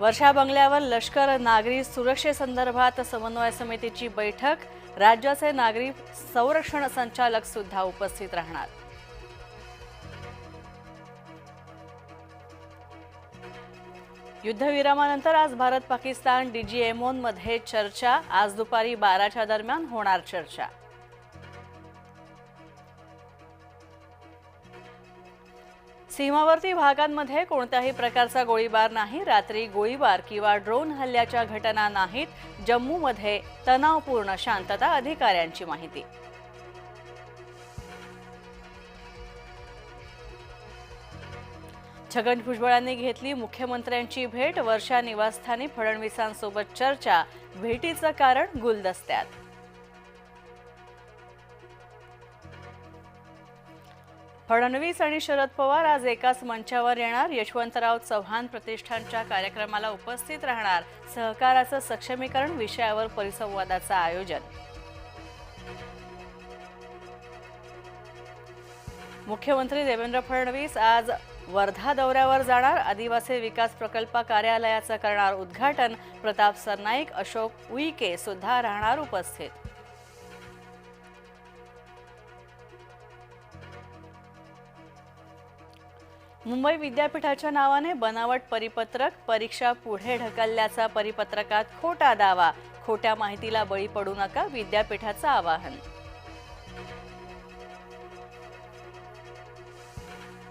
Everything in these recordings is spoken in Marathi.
वर्षा बंगल्यावर लष्कर नागरी सुरक्षेसंदर्भात समन्वय समितीची बैठक. राज्याचे नागरी संरक्षण संचालक सुद्धा उपस्थित राहणार. युद्धविरामानंतर आज भारत पाकिस्तान डीजीएमओनमध्ये चर्चा. आज दुपारी बाराच्या दरम्यान होणार चर्चा. सीमावर्ती भागांमध्ये कोणत्याही प्रकारचा गोळीबार नाही. रात्री गोळीबार किंवा ड्रोन हल्ल्याच्या घटना नाहीत. जम्मूमध्ये तणावपूर्ण शांतता अधिकाऱ्यांची माहिती. छगन भुजबळांनी घेतली मुख्यमंत्र्यांची भेट. वर्षा निवासस्थानी फडणवीसांसोबत चर्चा. भेटीचं कारण गुलदस्त्यात. फडणवीस आणि शरद पवार आज एकाच मंचावर येणार. यशवंतराव चव्हाण प्रतिष्ठानच्या कार्यक्रमाला उपस्थित राहणार. सहकाराचं सक्षमीकरण विषयावर परिसंवादाचं आयोजन. मुख्यमंत्री देवेंद्र फडणवीस आज वर्धा दौऱ्यावर जाणार. आदिवासी विकास प्रकल्प कार्यालयाचं करणार उद्घाटन. प्रताप सरनाईक अशोक उईके सुद्धा राहणार उपस्थित. मुंबई विद्यापीठाच्या नावाने बनावट परिपत्रक परीक्षा पुढे ढकलल्याचा परिपत्रकात खोटा दावा. खोट्या माहितीला बळी पडू नका विद्यापीठाचं आवाहन.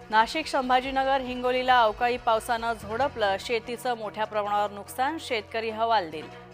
नाशिक संभाजीनगर हिंगोलीला अवकाळी पावसानं झोडपलं. शेतीचं मोठ्या प्रमाणावर नुकसान शेतकरी हवालदिल